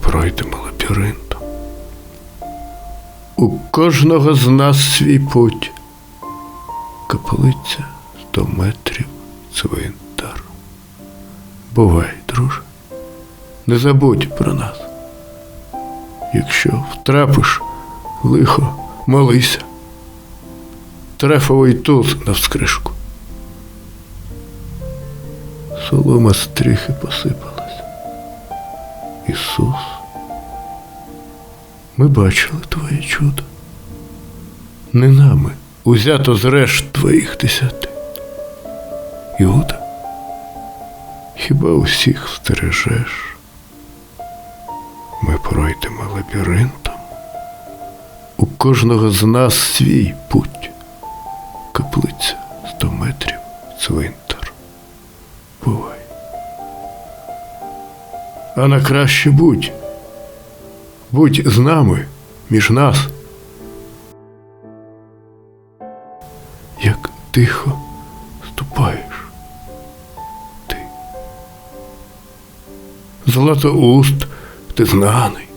пройдемо лабіринтом. У кожного з нас свій путь. Каплиця сто метрів цвинтар. Бувай, друже, не забудь про нас. Якщо втрапиш лихо, молися. Трефовий туз навскришку. Солома стріхи посипалась. Ісус, ми бачили твоє чудо. Не нами узято з решт твоїх десяти. Іуда, хіба усіх стережеш? Ми пройдемо лабіринтом. У кожного з нас свій путь. Каплиця сто метрів, цвинтар. Бувай. А на краще будь. Будь з нами, між нас. Як тихо ступаєш ти. Златоуст ти знаний.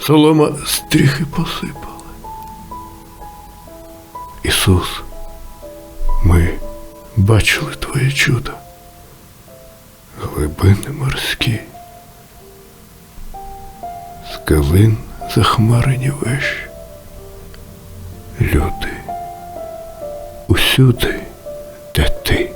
Солома стріхи посипала. Ісус, ми бачили Твоє чудо. Глибини морські, з калин захмарені вещі. Люди, усюди, де ти.